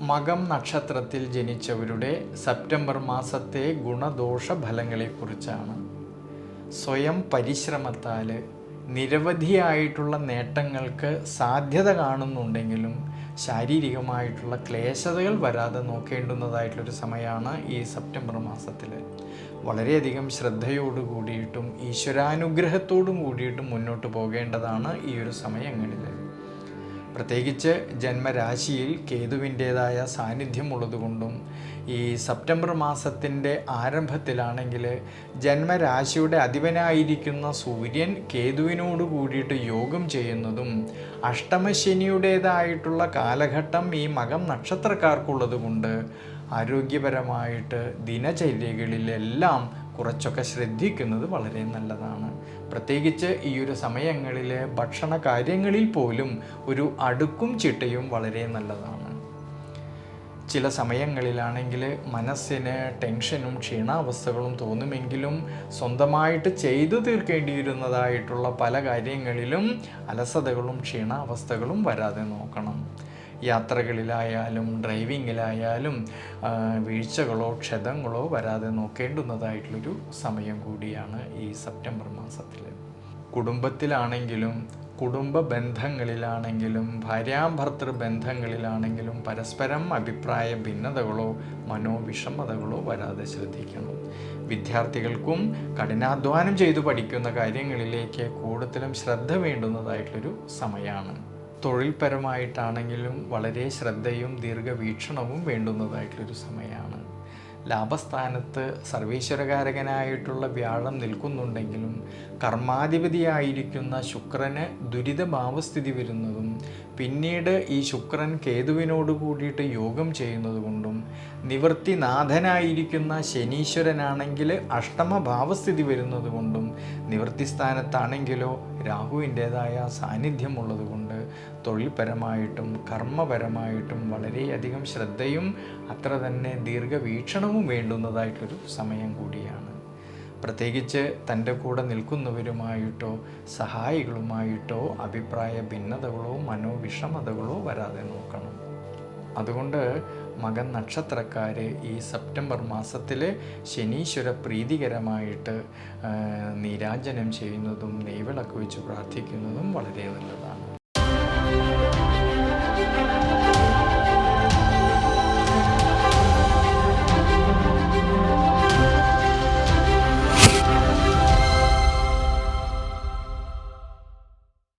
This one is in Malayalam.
മകം നക്ഷത്രത്തിൽ ജനിച്ചവരുടെ സെപ്റ്റംബർ മാസത്തെ ഗുണദോഷ ഫലങ്ങളെക്കുറിച്ചാണ് സ്വയം പരിശ്രമത്താൽ നിരവധിയായിട്ടുള്ള നേട്ടങ്ങൾക്ക് സാധ്യത കാണുന്നുണ്ടെങ്കിലും ശാരീരികമായിട്ടുള്ള ക്ലേശതകൾ വരാതെ നോക്കേണ്ടുന്നതായിട്ടുള്ളൊരു സമയമാണ് ഈ സെപ്റ്റംബർ മാസത്തിൽ വളരെയധികം ശ്രദ്ധയോടു കൂടിയിട്ടും ഈശ്വരാനുഗ്രഹത്തോടും കൂടിയിട്ടും മുന്നോട്ട് പോകേണ്ടതാണ് ഈ ഒരു സമയങ്ങളിൽ പ്രത്യേകിച്ച് ജന്മരാശിയിൽ കേതുവിന്റേതായ സാന്നിധ്യം ഉള്ളതുകൊണ്ടും ഈ സെപ്റ്റംബർ മാസത്തിന്റെ ആരംഭത്തിലാണെങ്കിൽ ജന്മരാശിയുടെ അധിപനായിരിക്കുന്ന സൂര്യൻ കേതുവിനോട് കൂടിയിട്ട് യോഗം ചെയ്യുന്നതും അഷ്ടമശനിയുടേതായിട്ടുള്ള കാലഘട്ടം ഈ മകം നക്ഷത്രക്കാർക്കുള്ളതുകൊണ്ട് ആരോഗ്യപരമായിട്ട് ദിനചര്യകളിലെല്ലാം കുറച്ചൊക്കെ ശ്രദ്ധിക്കുന്നത് വളരെ നല്ലതാണ്. പ്രത്യേകിച്ച് ഈ ഒരു സമയങ്ങളിൽ ഭക്ഷണ കാര്യങ്ങളിൽ പോലും ഒരു അടുക്കും ചിട്ടയും വളരെ നല്ലതാണ്. ചില സമയങ്ങളിലാണെങ്കിൽ മനസ്സിന് ടെൻഷനും ക്ഷീണാവസ്ഥകളും തോന്നുമെങ്കിലും സ്വന്തമായിട്ട് ചെയ്തു തീർക്കേണ്ടിയിരുന്നതായിട്ടുള്ള പല കാര്യങ്ങളിലും അലസതകളും ക്ഷീണാവസ്ഥകളും വരാതെ നോക്കണം. യാത്രകളിലായാലും ഡ്രൈവിങ്ങിലായാലും വീഴ്ചകളോ ക്ഷതങ്ങളോ വരാതെ നോക്കേണ്ടുന്നതായിട്ടുള്ളൊരു സമയം കൂടിയാണ് ഈ സെപ്റ്റംബർ മാസത്തിൽ കുടുംബത്തിലാണെങ്കിലും കുടുംബ ബന്ധങ്ങളിലാണെങ്കിലും ഭാര്യാഭർത്തൃ ബന്ധങ്ങളിലാണെങ്കിലും പരസ്പരം അഭിപ്രായ ഭിന്നതകളോ മനോവിഷമതകളോ വരാതെ ശ്രദ്ധിക്കണം. വിദ്യാർത്ഥികൾക്കും കഠിനാധ്വാനം ചെയ്തു പഠിക്കുന്ന കാര്യങ്ങളിലേക്ക് കൂടുതലും ശ്രദ്ധ വേണ്ടുന്നതായിട്ടുള്ളൊരു സമയമാണ് തൊഴിൽപരമായിട്ടാണെങ്കിലും വളരെ ശ്രദ്ധയും ദീർഘവീക്ഷണവും വേണ്ടുന്നതായിട്ടുള്ളൊരു സമയമാണ്. ലാഭസ്ഥാനത്ത് സർവീശ്വരകാരകനായിട്ടുള്ള വ്യാഴം നിൽക്കുന്നുണ്ടെങ്കിലും കർമാധിപതിയായിരിക്കുന്ന ശുക്രന് ദുരിതഭാവസ്ഥിതി വരുന്നതും പിന്നീട് ഈ ശുക്രൻ കേതുവിനോട് കൂടിയിട്ട് യോഗം ചെയ്യുന്നതുകൊണ്ടും നിവൃത്തിനാഥനായിരിക്കുന്ന ശനീശ്വരനാണെങ്കിൽ അഷ്ടമഭാവസ്ഥിതി വരുന്നത് കൊണ്ടും നിവൃത്തിസ്ഥാനത്താണെങ്കിലോ രാഹുവിന്റേതായ സാന്നിധ്യമുള്ളതുകൊണ്ട് തൊഴിൽപരമായിട്ടും കർമ്മപരമായിട്ടും വളരെയധികം ശ്രദ്ധയും അത്ര തന്നെ ദീർഘവീക്ഷണവും വേണ്ടുന്നതായിട്ടൊരു സമയം കൂടിയാണ്. പ്രത്യേകിച്ച് തന്റെ കൂടെ നിൽക്കുന്നവരുമായിട്ടോ സഹായികളുമായിട്ടോ അഭിപ്രായ ഭിന്നതകളോ മനോവിഷമതകളോ വരാതെ നോക്കണം. അതുകൊണ്ട് മകൻ നക്ഷത്രക്കാര് ഈ സെപ്റ്റംബർ മാസത്തിൽ ശനീശ്വര പ്രീതികരമായിട്ട് നീരാജനം ചെയ്യുന്നതും നെയ്വിളക്ക് വെച്ച് പ്രാർത്ഥിക്കുന്നതും വളരെ നല്ലതാണ്.